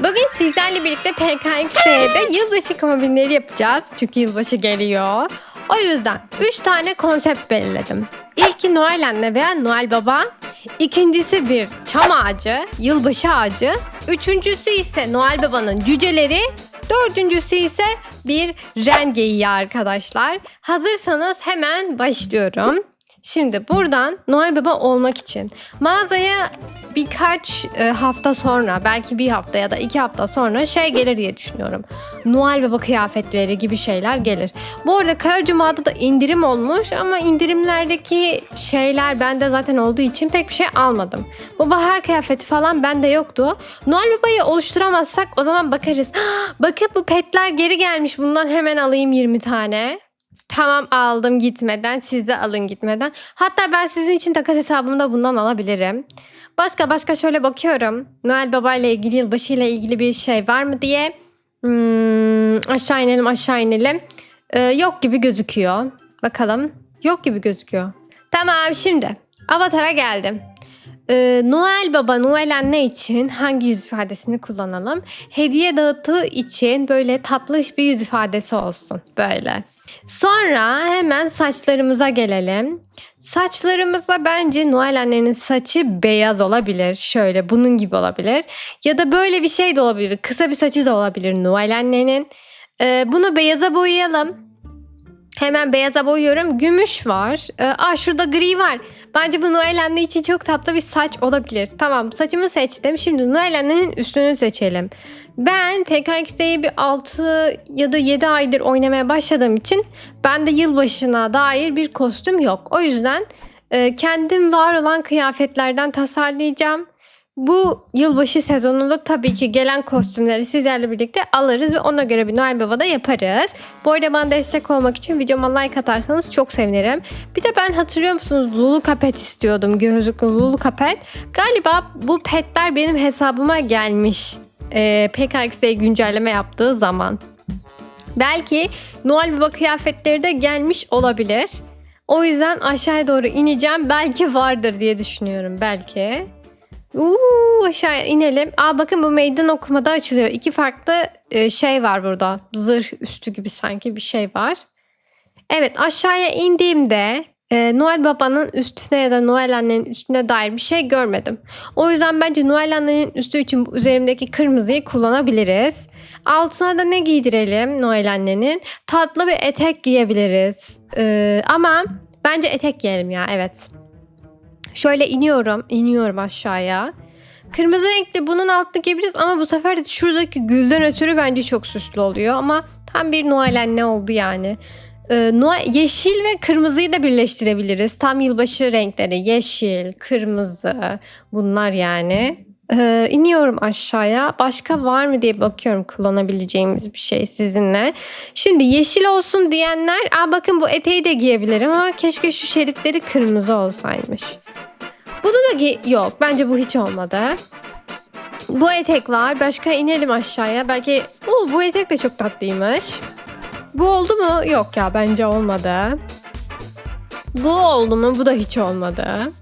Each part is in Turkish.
Bugün sizlerle birlikte PKX'de yılbaşı kombinleri yapacağız. Çünkü yılbaşı geliyor. O yüzden 3 tane konsept belirledim. İlki Noel Anne veya Noel Baba. İkincisi bir çam ağacı, yılbaşı ağacı. Üçüncüsü ise Noel Baba'nın cüceleri. Dördüncüsü ise bir ren geyiği arkadaşlar. Hazırsanız hemen başlıyorum. Şimdi buradan Noel Baba olmak için mağazaya birkaç e, hafta sonra belki bir hafta ya da iki hafta sonra şey gelir diye düşünüyorum. Noel Baba kıyafetleri gibi şeyler gelir. Bu arada Kara Cuma'da da indirim olmuş ama indirimlerdeki şeyler bende zaten olduğu için pek bir şey almadım. Bu bahar kıyafeti falan bende yoktu. Noel Baba'yı oluşturamazsak o zaman bakarız. Bakın bu petler geri gelmiş bundan hemen alayım 20 tane. Tamam aldım gitmeden. Siz de alın gitmeden. Hatta ben sizin için takas hesabımda bundan alabilirim. Başka başka şöyle bakıyorum. Noel Baba ile ilgili yılbaşı ile ilgili bir şey var mı diye. Hmm, aşağı inelim aşağı inelim. Ee, yok gibi gözüküyor. Bakalım. Yok gibi gözüküyor. Tamam şimdi. Avatar'a geldim. Ee, Noel Baba, Noel Anne için hangi yüz ifadesini kullanalım? Hediye dağıttığı için böyle tatlış bir yüz ifadesi olsun. Böyle. Sonra hemen saçlarımıza gelelim. Saçlarımızda bence Noel annenin saçı beyaz olabilir. Şöyle bunun gibi olabilir. Ya da böyle bir şey de olabilir. Kısa bir saçı da olabilir Noel annenin. Ee, bunu beyaza boyayalım. Hemen beyaza boyuyorum. Gümüş var. Ee, aa şurada gri var. Bence bu Noel anne için çok tatlı bir saç olabilir. Tamam saçımı seçtim. Şimdi Noel annenin üstünü seçelim. Ben PKX'deyi bir 6 ya da 7 aydır oynamaya başladığım için bende yılbaşına dair bir kostüm yok. O yüzden e, kendim var olan kıyafetlerden tasarlayacağım. Bu yılbaşı sezonunda tabii ki gelen kostümleri sizlerle birlikte alırız ve ona göre bir Noel Baba'da yaparız. Bu arada bana destek olmak için videoma like atarsanız çok sevinirim. Bir de ben hatırlıyor musunuz Lulu Kapet istiyordum. Gözlüklü Lulu Kapet. Galiba bu petler benim hesabıma gelmiş. Ee, PKX'de güncelleme yaptığı zaman. Belki Noel Baba kıyafetleri de gelmiş olabilir. O yüzden aşağıya doğru ineceğim. Belki vardır diye düşünüyorum. Belki. Uuu aşağı inelim. Aa bakın bu meydan okumada açılıyor. İki farklı e, şey var burada. Zırh üstü gibi sanki bir şey var. Evet aşağıya indiğimde e, Noel Baba'nın üstüne ya da Noel Anne'nin üstüne dair bir şey görmedim. O yüzden bence Noel Anne'nin üstü için üzerimdeki kırmızıyı kullanabiliriz. Altına da ne giydirelim Noel Anne'nin? Tatlı bir etek giyebiliriz. E, ama bence etek giyelim ya evet. Şöyle iniyorum. iniyorum aşağıya. Kırmızı renkli bunun altını giyebiliriz ama bu sefer de şuradaki gülden ötürü bence çok süslü oluyor. Ama tam bir Noel anne oldu yani. Ee, Noel, yeşil ve kırmızıyı da birleştirebiliriz. Tam yılbaşı renkleri. Yeşil, kırmızı bunlar yani. Ee, iniyorum aşağıya. Başka var mı diye bakıyorum kullanabileceğimiz bir şey sizinle. Şimdi yeşil olsun diyenler, aa bakın bu eteği de giyebilirim ama keşke şu şeritleri kırmızı olsaymış. Bunu da gi- yok. Bence bu hiç olmadı. Bu etek var. Başka inelim aşağıya. Belki Oo, bu etek de çok tatlıymış. Bu oldu mu? Yok ya bence olmadı. Bu oldu mu? Bu da hiç olmadı.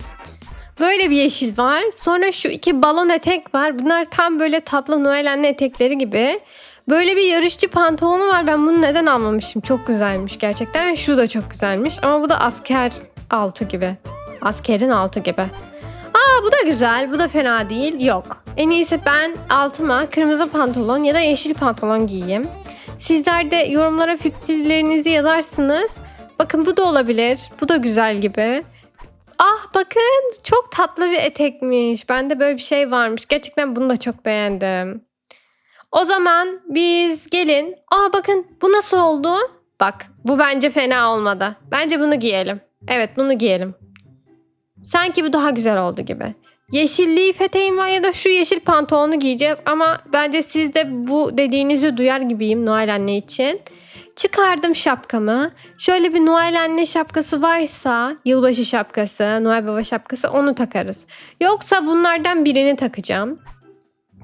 Böyle bir yeşil var. Sonra şu iki balon etek var. Bunlar tam böyle tatlı Noel anne etekleri gibi. Böyle bir yarışçı pantolonu var. Ben bunu neden almamışım? Çok güzelmiş gerçekten. Şu da çok güzelmiş. Ama bu da asker altı gibi. Askerin altı gibi. Aa bu da güzel. Bu da fena değil. Yok. En iyisi ben altıma kırmızı pantolon ya da yeşil pantolon giyeyim. Sizler de yorumlara fikirlerinizi yazarsınız. Bakın bu da olabilir. Bu da güzel gibi. Ah bakın çok tatlı bir etekmiş. Bende böyle bir şey varmış. Gerçekten bunu da çok beğendim. O zaman biz gelin. Aa bakın bu nasıl oldu? Bak bu bence fena olmadı. Bence bunu giyelim. Evet bunu giyelim. Sanki bu daha güzel oldu gibi. Yeşilliği eteğim var ya da şu yeşil pantolonu giyeceğiz ama bence siz de bu dediğinizi duyar gibiyim Noel anne için. Çıkardım şapkamı. Şöyle bir Noel anne şapkası varsa, yılbaşı şapkası, Noel baba şapkası onu takarız. Yoksa bunlardan birini takacağım.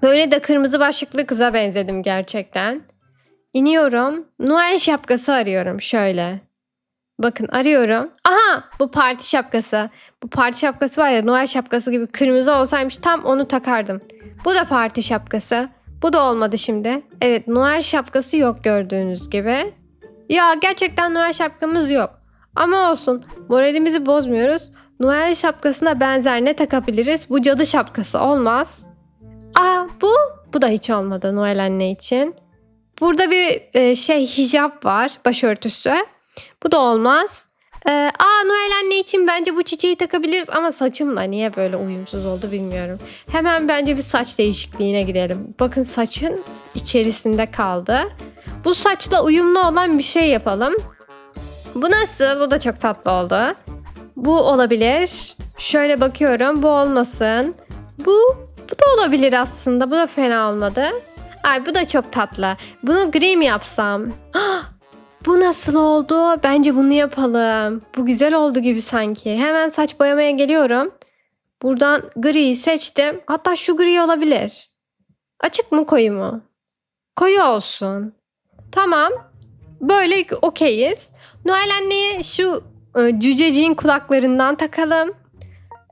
Böyle de kırmızı başlıklı kıza benzedim gerçekten. İniyorum. Noel şapkası arıyorum şöyle. Bakın arıyorum. Aha bu parti şapkası. Bu parti şapkası var ya Noel şapkası gibi kırmızı olsaymış tam onu takardım. Bu da parti şapkası. Bu da olmadı şimdi. Evet Noel şapkası yok gördüğünüz gibi. Ya gerçekten Noel şapkamız yok. Ama olsun moralimizi bozmuyoruz. Noel şapkasına benzer ne takabiliriz? Bu cadı şapkası olmaz. Aa bu? Bu da hiç olmadı Noel anne için. Burada bir e, şey hicap var başörtüsü. Bu da olmaz. Ee, aa Noel anne için bence bu çiçeği takabiliriz ama saçımla niye böyle uyumsuz oldu bilmiyorum. Hemen bence bir saç değişikliğine gidelim. Bakın saçın içerisinde kaldı. Bu saçla uyumlu olan bir şey yapalım. Bu nasıl? Bu da çok tatlı oldu. Bu olabilir. Şöyle bakıyorum. Bu olmasın. Bu bu da olabilir aslında. Bu da fena olmadı. Ay bu da çok tatlı. Bunu gri mi yapsam? Bu nasıl oldu? Bence bunu yapalım. Bu güzel oldu gibi sanki. Hemen saç boyamaya geliyorum. Buradan griyi seçtim. Hatta şu gri olabilir. Açık mı koyu mu? Koyu olsun. Tamam. Böyle okeyiz. Noel anneye şu e, cüceciğin kulaklarından takalım.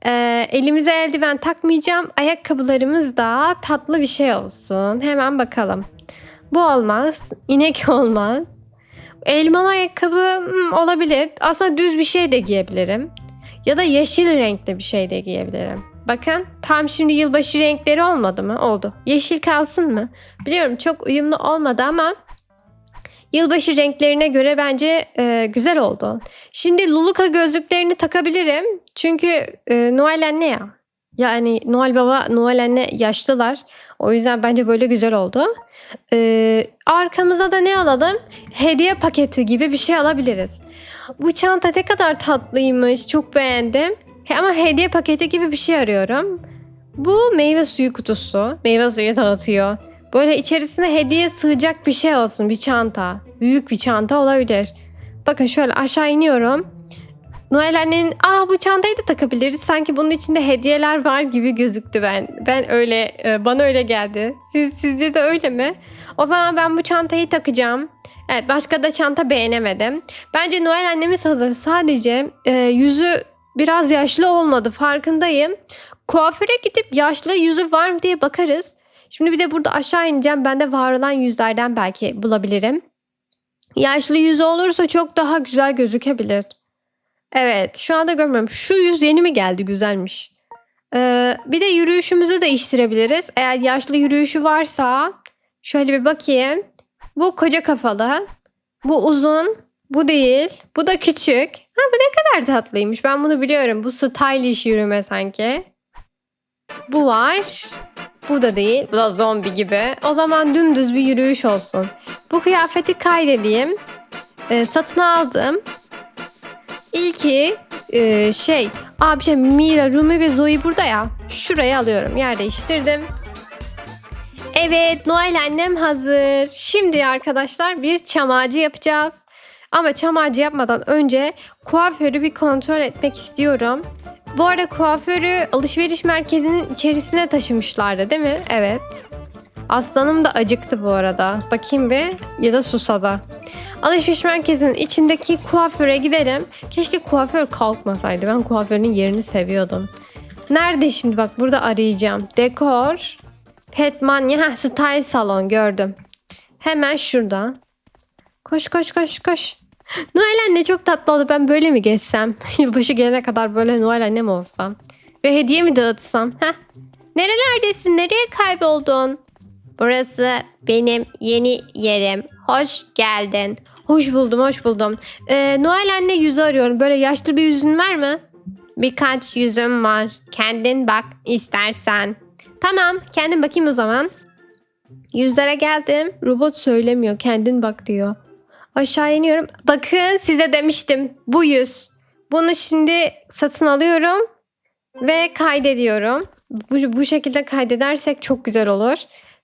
E, elimize eldiven takmayacağım. Ayakkabılarımız da tatlı bir şey olsun. Hemen bakalım. Bu olmaz. İnek olmaz. Elmalı ayakkabı hmm, olabilir. Aslında düz bir şey de giyebilirim. Ya da yeşil renkte bir şey de giyebilirim. Bakın tam şimdi yılbaşı renkleri olmadı mı? Oldu. Yeşil kalsın mı? Biliyorum çok uyumlu olmadı ama yılbaşı renklerine göre bence e, güzel oldu. Şimdi Luluka gözlüklerini takabilirim. Çünkü e, Noel anne ya. Yani Noel baba, Noel anne yaşlılar. O yüzden bence böyle güzel oldu. Ee, arkamıza da ne alalım? Hediye paketi gibi bir şey alabiliriz. Bu çanta ne kadar tatlıymış. Çok beğendim. Ama hediye paketi gibi bir şey arıyorum. Bu meyve suyu kutusu. Meyve suyu dağıtıyor. Böyle içerisine hediye sığacak bir şey olsun. Bir çanta. Büyük bir çanta olabilir. Bakın şöyle aşağı iniyorum. Noel annenin aa bu çantayı da takabiliriz. Sanki bunun içinde hediyeler var gibi gözüktü ben. Ben öyle e, bana öyle geldi. Siz sizce de öyle mi? O zaman ben bu çantayı takacağım. Evet başka da çanta beğenemedim. Bence Noel annemiz hazır. Sadece e, yüzü biraz yaşlı olmadı farkındayım. Kuaföre gidip yaşlı yüzü var mı diye bakarız. Şimdi bir de burada aşağı ineceğim. Ben de var olan yüzlerden belki bulabilirim. Yaşlı yüzü olursa çok daha güzel gözükebilir. Evet şu anda görmüyorum. Şu yüz yeni mi geldi güzelmiş. Ee, bir de yürüyüşümüzü değiştirebiliriz. Eğer yaşlı yürüyüşü varsa şöyle bir bakayım. Bu koca kafalı. Bu uzun. Bu değil. Bu da küçük. Ha bu ne kadar tatlıymış. Ben bunu biliyorum. Bu stylish yürüme sanki. Bu var. Bu da değil. Bu da zombi gibi. O zaman dümdüz bir yürüyüş olsun. Bu kıyafeti kaydedeyim. Ee, satın aldım. İlki e, şey abi şey Mira, Rumi ve Zoe burada ya. Şuraya alıyorum. Yer değiştirdim. Evet Noel annem hazır. Şimdi arkadaşlar bir çam ağacı yapacağız. Ama çam ağacı yapmadan önce kuaförü bir kontrol etmek istiyorum. Bu arada kuaförü alışveriş merkezinin içerisine taşımışlardı değil mi? Evet. Aslanım da acıktı bu arada. Bakayım bir ya da susadı. Alışveriş merkezinin içindeki kuaföre gidelim. Keşke kuaför kalkmasaydı. Ben kuaförün yerini seviyordum. Nerede şimdi bak burada arayacağım. Dekor. Petmanya. Heh, style salon gördüm. Hemen şurada. Koş koş koş koş. Noel anne çok tatlı oldu. Ben böyle mi geçsem? Yılbaşı gelene kadar böyle Noel annem olsam. Ve hediye mi dağıtsam? Heh. Nerelerdesin? Nereye kayboldun? Burası benim yeni yerim. Hoş geldin. Hoş buldum, hoş buldum. Ee, Noel anne yüzü arıyorum. Böyle yaşlı bir yüzün var mı? Birkaç yüzüm var. Kendin bak istersen. Tamam, kendin bakayım o zaman. Yüzlere geldim. Robot söylemiyor. Kendin bak diyor. Aşağı iniyorum. Bakın size demiştim. Bu yüz. Bunu şimdi satın alıyorum ve kaydediyorum. Bu, bu şekilde kaydedersek çok güzel olur.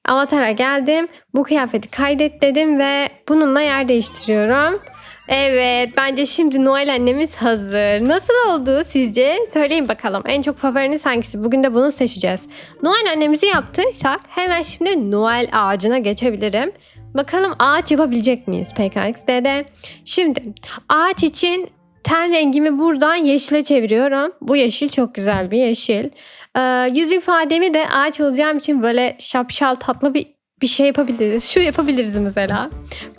Avatara geldim. Bu kıyafeti kaydet dedim ve bununla yer değiştiriyorum. Evet bence şimdi Noel annemiz hazır. Nasıl oldu sizce? Söyleyin bakalım. En çok favoriniz hangisi? Bugün de bunu seçeceğiz. Noel annemizi yaptıysak hemen şimdi Noel ağacına geçebilirim. Bakalım ağaç yapabilecek miyiz PKX'de? Şimdi ağaç için ten rengimi buradan yeşile çeviriyorum. Bu yeşil çok güzel bir yeşil. Ee, yüz ifademi de ağaç olacağım için böyle şapşal tatlı bir bir şey yapabiliriz. Şu yapabiliriz mesela.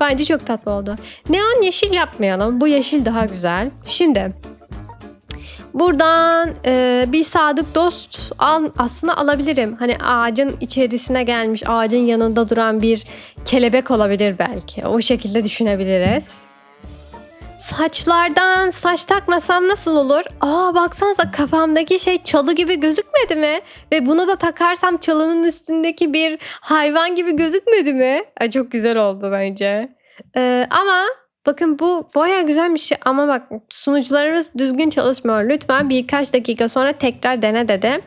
Bence çok tatlı oldu. Neon yeşil yapmayalım. Bu yeşil daha güzel. Şimdi buradan e, bir sadık dost al, aslında alabilirim. Hani ağacın içerisine gelmiş, ağacın yanında duran bir kelebek olabilir belki. O şekilde düşünebiliriz. Saçlardan saç takmasam nasıl olur? Aa baksanıza kafamdaki şey çalı gibi gözükmedi mi? Ve bunu da takarsam çalının üstündeki bir hayvan gibi gözükmedi mi? Ay, çok güzel oldu bence. Ee, ama bakın bu baya güzel bir şey ama bak sunucularımız düzgün çalışmıyor. Lütfen birkaç dakika sonra tekrar dene dedi.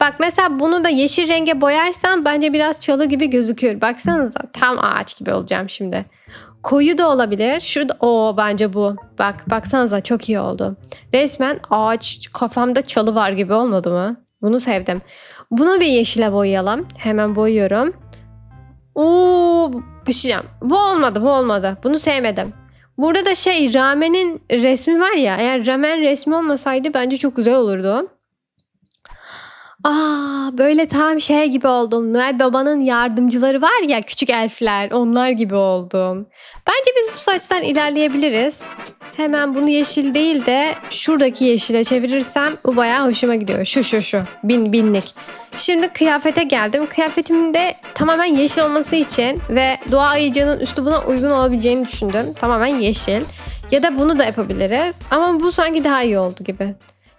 Bak mesela bunu da yeşil renge boyarsam bence biraz çalı gibi gözüküyor. Baksanıza tam ağaç gibi olacağım şimdi. Koyu da olabilir. Şurada o bence bu. Bak baksanıza çok iyi oldu. Resmen ağaç kafamda çalı var gibi olmadı mı? Bunu sevdim. Bunu bir yeşile boyayalım. Hemen boyuyorum. Oo, bir diyeceğim. Bu olmadı, bu olmadı. Bunu sevmedim. Burada da şey ramenin resmi var ya. Eğer ramen resmi olmasaydı bence çok güzel olurdu. Aa, böyle tam şey gibi oldum. Noel Baba'nın yardımcıları var ya küçük elfler. Onlar gibi oldum. Bence biz bu saçtan ilerleyebiliriz. Hemen bunu yeşil değil de şuradaki yeşile çevirirsem bu bayağı hoşuma gidiyor. Şu şu şu. Bin binlik. Şimdi kıyafete geldim. Kıyafetimin de tamamen yeşil olması için ve doğa ayıcının üstü buna uygun olabileceğini düşündüm. Tamamen yeşil. Ya da bunu da yapabiliriz. Ama bu sanki daha iyi oldu gibi.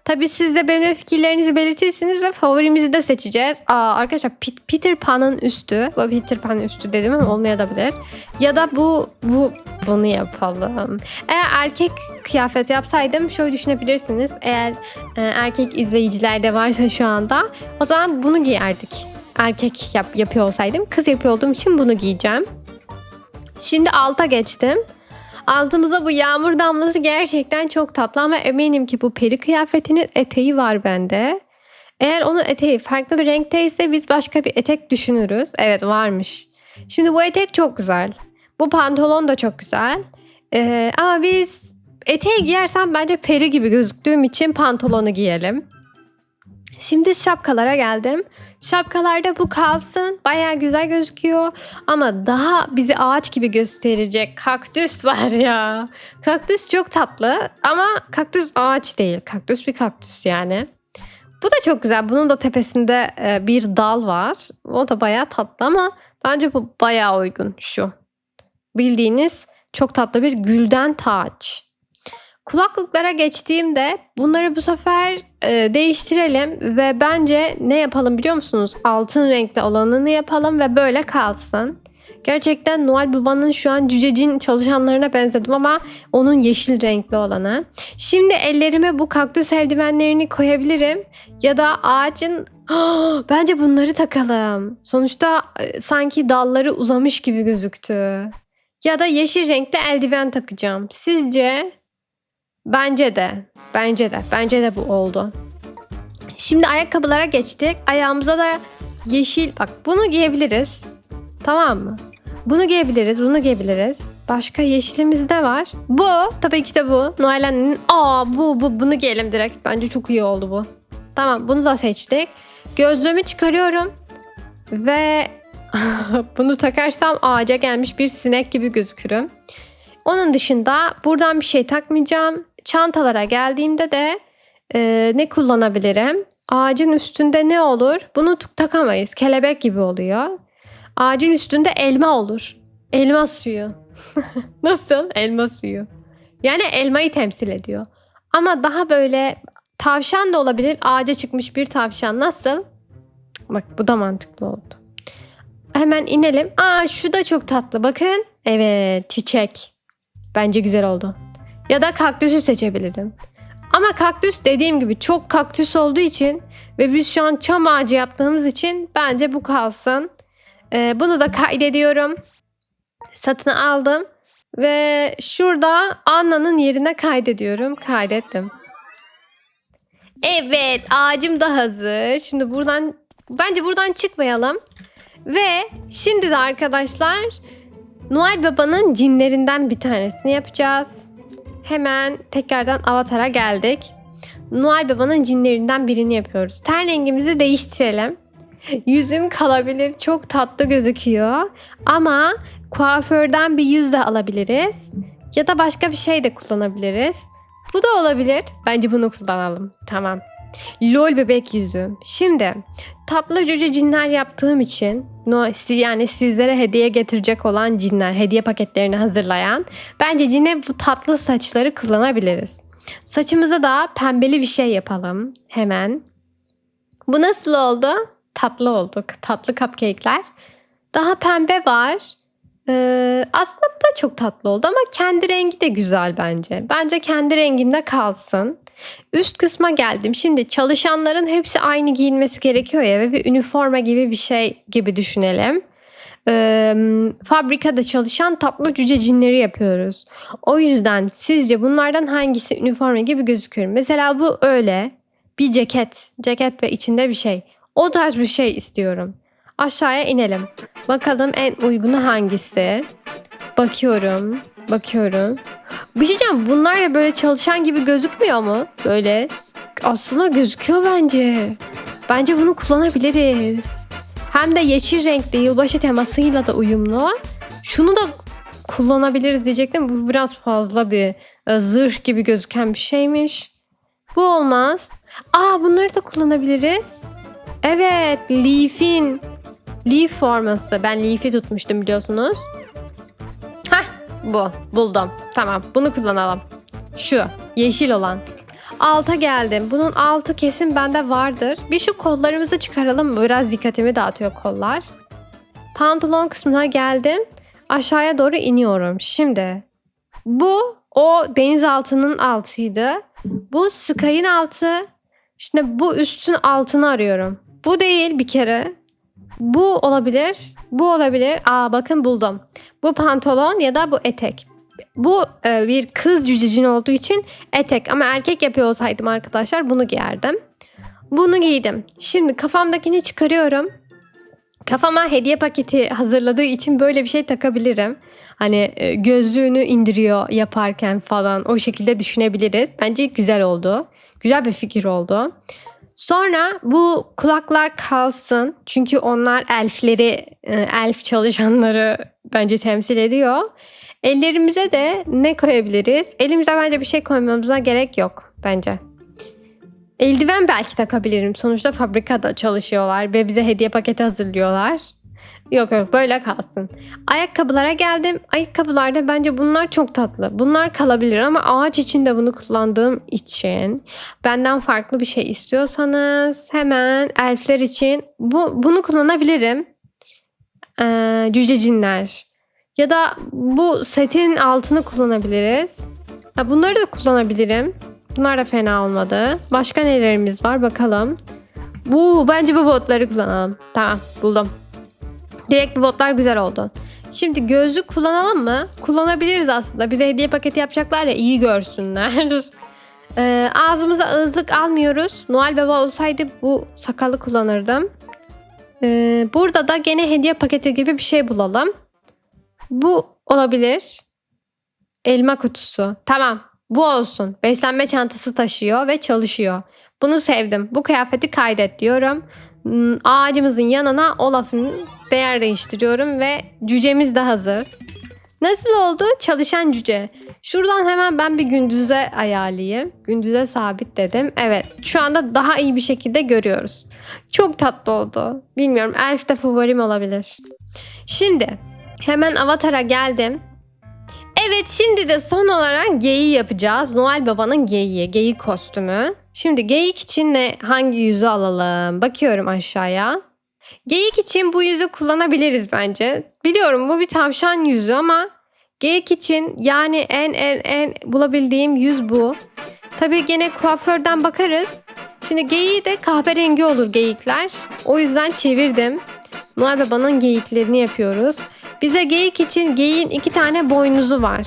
Tabii siz de benim fikirlerinizi belirtirsiniz ve favorimizi de seçeceğiz. Aa, arkadaşlar Pit- Peter Pan'ın üstü. Bu Peter Pan'ın üstü dedim ama olmayabilir. Ya da bu bu bunu yapalım. Eğer erkek kıyafet yapsaydım şöyle düşünebilirsiniz. Eğer e, erkek izleyiciler de varsa şu anda o zaman bunu giyerdik. Erkek yap, yapıyor olsaydım. Kız yapıyor olduğum için bunu giyeceğim. Şimdi alta geçtim. Altımıza bu yağmur damlası gerçekten çok tatlı ama eminim ki bu peri kıyafetinin eteği var bende. Eğer onun eteği farklı bir renkteyse biz başka bir etek düşünürüz. Evet varmış. Şimdi bu etek çok güzel. Bu pantolon da çok güzel. Ee, ama biz eteği giyersem bence peri gibi gözüktüğüm için pantolonu giyelim. Şimdi şapkalara geldim. Şapkalarda bu kalsın. Baya güzel gözüküyor. Ama daha bizi ağaç gibi gösterecek kaktüs var ya. Kaktüs çok tatlı ama kaktüs ağaç değil. Kaktüs bir kaktüs yani. Bu da çok güzel. Bunun da tepesinde e, bir dal var. O da baya tatlı ama bence bu baya uygun şu. Bildiğiniz çok tatlı bir gülden taç. Kulaklıklara geçtiğimde bunları bu sefer e, değiştirelim ve bence ne yapalım biliyor musunuz? Altın renkli olanını yapalım ve böyle kalsın. Gerçekten Noel Baba'nın şu an cücecin çalışanlarına benzedim ama onun yeşil renkli olanı. Şimdi ellerime bu kaktüs eldivenlerini koyabilirim ya da ağacın Ah, bence bunları takalım. Sonuçta e, sanki dalları uzamış gibi gözüktü. Ya da yeşil renkte eldiven takacağım. Sizce? Bence de. Bence de. Bence de bu oldu. Şimdi ayakkabılara geçtik. Ayağımıza da yeşil bak bunu giyebiliriz. Tamam mı? Bunu giyebiliriz, bunu giyebiliriz. Başka yeşilimiz de var. Bu, tabii ki de bu. Noel annenin, aa bu, bu, bunu giyelim direkt. Bence çok iyi oldu bu. Tamam, bunu da seçtik. Gözlüğümü çıkarıyorum. Ve bunu takarsam ağaca gelmiş bir sinek gibi gözükürüm. Onun dışında buradan bir şey takmayacağım. Çantalara geldiğimde de e, ne kullanabilirim? Ağacın üstünde ne olur? Bunu takamayız. Kelebek gibi oluyor. Ağacın üstünde elma olur. Elma suyu. Nasıl? Elma suyu. Yani elmayı temsil ediyor. Ama daha böyle tavşan da olabilir. Ağaca çıkmış bir tavşan. Nasıl? Bak bu da mantıklı oldu. Hemen inelim. Aa şu da çok tatlı. Bakın. Evet çiçek. Bence güzel oldu. Ya da kaktüsü seçebilirim. Ama kaktüs dediğim gibi çok kaktüs olduğu için ve biz şu an çam ağacı yaptığımız için bence bu kalsın. Ee, bunu da kaydediyorum. Satın aldım. Ve şurada Anna'nın yerine kaydediyorum. Kaydettim. Evet ağacım da hazır. Şimdi buradan bence buradan çıkmayalım. Ve şimdi de arkadaşlar Noel Baba'nın cinlerinden bir tanesini yapacağız. Hemen tekrardan avatara geldik. Noel Baba'nın cinlerinden birini yapıyoruz. Ten rengimizi değiştirelim. yüzüm kalabilir. Çok tatlı gözüküyor. Ama kuaförden bir yüz de alabiliriz. Ya da başka bir şey de kullanabiliriz. Bu da olabilir. Bence bunu kullanalım. Tamam. Lol bebek yüzü. Şimdi tatlı cüce cinler yaptığım için no, yani sizlere hediye getirecek olan cinler, hediye paketlerini hazırlayan bence yine bu tatlı saçları kullanabiliriz. Saçımıza da pembeli bir şey yapalım hemen. Bu nasıl oldu? Tatlı oldu. Tatlı cupcake'ler. Daha pembe var. Ee, aslında da çok tatlı oldu ama kendi rengi de güzel bence. Bence kendi renginde kalsın. Üst kısma geldim. Şimdi çalışanların hepsi aynı giyinmesi gerekiyor ya ve bir üniforma gibi bir şey gibi düşünelim. Ee, fabrikada çalışan tatlı cüce cinleri yapıyoruz. O yüzden sizce bunlardan hangisi üniforma gibi gözüküyor? Mesela bu öyle bir ceket, ceket ve içinde bir şey. O tarz bir şey istiyorum. Aşağıya inelim. Bakalım en uygunu hangisi? Bakıyorum, bakıyorum. Bir şey diyeceğim, bunlar da böyle çalışan gibi gözükmüyor mu? Böyle aslında gözüküyor bence. Bence bunu kullanabiliriz. Hem de yeşil renkli yılbaşı temasıyla da uyumlu. Şunu da kullanabiliriz diyecektim. Bu biraz fazla bir e, zırh gibi gözüken bir şeymiş. Bu olmaz. Aa bunları da kullanabiliriz. Evet Leaf'in Leaf forması. Ben Leaf'i tutmuştum biliyorsunuz. Hah bu buldum. Tamam bunu kullanalım. Şu yeşil olan. Alta geldim. Bunun altı kesin bende vardır. Bir şu kollarımızı çıkaralım? Biraz dikkatimi dağıtıyor kollar. Pantolon kısmına geldim. Aşağıya doğru iniyorum. Şimdi bu o denizaltının altıydı. Bu Sky'ın altı. Şimdi bu üstün altını arıyorum. Bu değil bir kere. Bu olabilir. Bu olabilir. Aa bakın buldum. Bu pantolon ya da bu etek. Bu e, bir kız cücecin olduğu için etek ama erkek yapıyor olsaydım arkadaşlar bunu giyerdim. Bunu giydim. Şimdi kafamdakini çıkarıyorum. Kafama hediye paketi hazırladığı için böyle bir şey takabilirim. Hani e, gözlüğünü indiriyor yaparken falan o şekilde düşünebiliriz. Bence güzel oldu. Güzel bir fikir oldu. Sonra bu kulaklar kalsın. Çünkü onlar elfleri, e, elf çalışanları bence temsil ediyor. Ellerimize de ne koyabiliriz? Elimize bence bir şey koymamıza gerek yok bence. Eldiven belki takabilirim. Sonuçta fabrikada çalışıyorlar ve bize hediye paketi hazırlıyorlar. Yok yok böyle kalsın. Ayakkabılara geldim. Ayakkabılarda bence bunlar çok tatlı. Bunlar kalabilir ama ağaç için de bunu kullandığım için benden farklı bir şey istiyorsanız hemen elfler için bu bunu kullanabilirim. Ee, cücecinler. Ya da bu setin altını kullanabiliriz. Ha, bunları da kullanabilirim. Bunlar da fena olmadı. Başka nelerimiz var bakalım. Bu bence bu botları kullanalım. Tamam buldum. Direkt botlar güzel oldu. Şimdi gözlük kullanalım mı? Kullanabiliriz aslında. Bize hediye paketi yapacaklar ya iyi görsünler. Ee, ağzımıza ızlık almıyoruz. Noel Baba olsaydı bu sakalı kullanırdım. Ee, burada da gene hediye paketi gibi bir şey bulalım. Bu olabilir. Elma kutusu. Tamam. Bu olsun. Beslenme çantası taşıyor ve çalışıyor. Bunu sevdim. Bu kıyafeti kaydet diyorum. Hmm, Ağacımızın yanına Olaf'ın değer değiştiriyorum ve cücemiz de hazır. Nasıl oldu? Çalışan cüce. Şuradan hemen ben bir gündüze ayarlayayım. Gündüze sabit dedim. Evet şu anda daha iyi bir şekilde görüyoruz. Çok tatlı oldu. Bilmiyorum elf de favorim olabilir. Şimdi hemen avatara geldim. Evet şimdi de son olarak geyiği yapacağız. Noel Baba'nın geyiği, geyik kostümü. Şimdi geyik için ne, hangi yüzü alalım? Bakıyorum aşağıya. Geyik için bu yüzü kullanabiliriz bence. Biliyorum bu bir tavşan yüzü ama geyik için yani en en en bulabildiğim yüz bu. Tabii gene kuaförden bakarız. Şimdi geyiği de kahverengi olur geyikler. O yüzden çevirdim. Noel Baba'nın geyiklerini yapıyoruz. Bize geyik için geyiğin iki tane boynuzu var.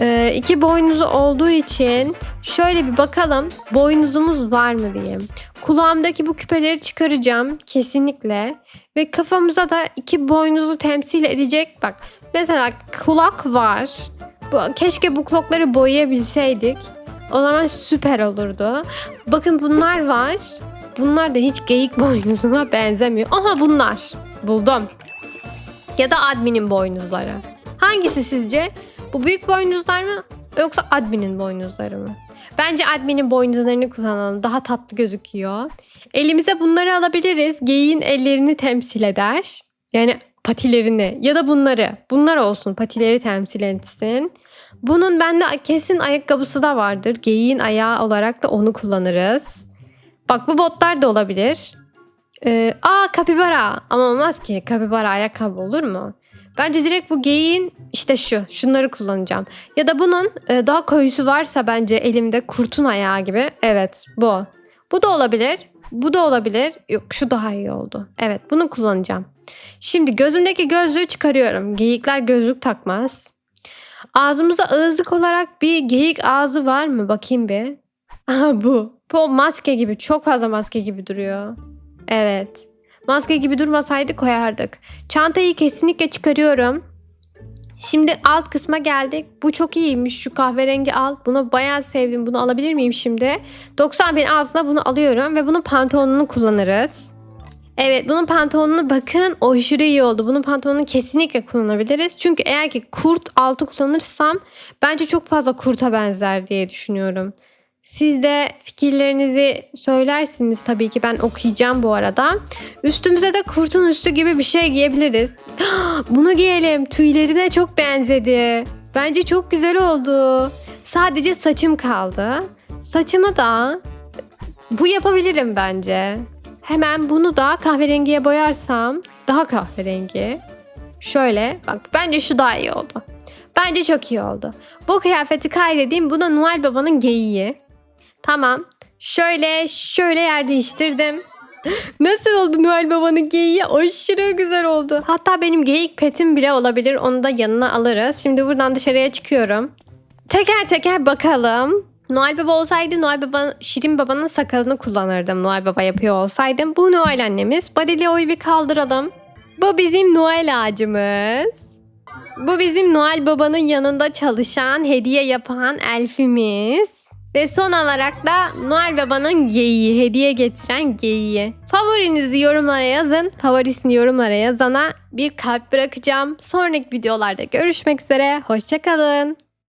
Ee, iki boynuzu olduğu için şöyle bir bakalım boynuzumuz var mı diyeyim. Kulağımdaki bu küpeleri çıkaracağım kesinlikle. Ve kafamıza da iki boynuzu temsil edecek bak. Mesela kulak var. Keşke bu kulakları boyayabilseydik. O zaman süper olurdu. Bakın bunlar var. Bunlar da hiç geyik boynuzuna benzemiyor. Aha bunlar. Buldum. Ya da adminin boynuzları. Hangisi sizce? Bu büyük boynuzlar mı yoksa adminin boynuzları mı? Bence adminin boynuzlarını kullanalım. Daha tatlı gözüküyor. Elimize bunları alabiliriz. Geyiğin ellerini temsil eder. Yani patilerini ya da bunları. Bunlar olsun patileri temsil etsin. Bunun bende kesin ayakkabısı da vardır. Geyiğin ayağı olarak da onu kullanırız. Bak bu botlar da olabilir. Ee, aa kapibara ama olmaz ki kapibara ayakkabı olur mu? Bence direkt bu geyiğin işte şu şunları kullanacağım. Ya da bunun e, daha koyusu varsa bence elimde kurtun ayağı gibi. Evet bu. Bu da olabilir. Bu da olabilir. Yok şu daha iyi oldu. Evet bunu kullanacağım. Şimdi gözümdeki gözlüğü çıkarıyorum. Geyikler gözlük takmaz. Ağzımıza ağızlık olarak bir geyik ağzı var mı? Bakayım bir. Aha bu. Bu maske gibi. Çok fazla maske gibi duruyor. Evet. Maske gibi durmasaydı koyardık. Çantayı kesinlikle çıkarıyorum. Şimdi alt kısma geldik. Bu çok iyiymiş. Şu kahverengi al. Bunu bayağı sevdim. Bunu alabilir miyim şimdi? 90 bin altına bunu alıyorum ve bunun pantolonunu kullanırız. Evet bunun pantolonunu bakın o aşırı iyi oldu. Bunun pantolonunu kesinlikle kullanabiliriz. Çünkü eğer ki kurt altı kullanırsam bence çok fazla kurta benzer diye düşünüyorum. Siz de fikirlerinizi söylersiniz tabii ki ben okuyacağım bu arada. Üstümüze de kurtun üstü gibi bir şey giyebiliriz. Bunu giyelim. Tüyleri de çok benzedi. Bence çok güzel oldu. Sadece saçım kaldı. Saçımı da bu yapabilirim bence. Hemen bunu da kahverengiye boyarsam daha kahverengi. Şöyle bak bence şu daha iyi oldu. Bence çok iyi oldu. Bu kıyafeti kaydedeyim. Bu da Noel Baba'nın geyiği. Tamam. Şöyle şöyle yer değiştirdim. Nasıl oldu Noel Baba'nın geyiği? Aşırı güzel oldu. Hatta benim geyik petim bile olabilir. Onu da yanına alırız. Şimdi buradan dışarıya çıkıyorum. Teker teker bakalım. Noel Baba olsaydı Noel Baba, Şirin Baba'nın sakalını kullanırdım. Noel Baba yapıyor olsaydım. Bu Noel annemiz. Badilio'yu bir kaldıralım. Bu bizim Noel ağacımız. Bu bizim Noel Baba'nın yanında çalışan, hediye yapan elfimiz. Ve son olarak da Noel Baba'nın geyiği, hediye getiren geyiği. Favorinizi yorumlara yazın. Favorisini yorumlara yazana bir kalp bırakacağım. Sonraki videolarda görüşmek üzere. Hoşçakalın.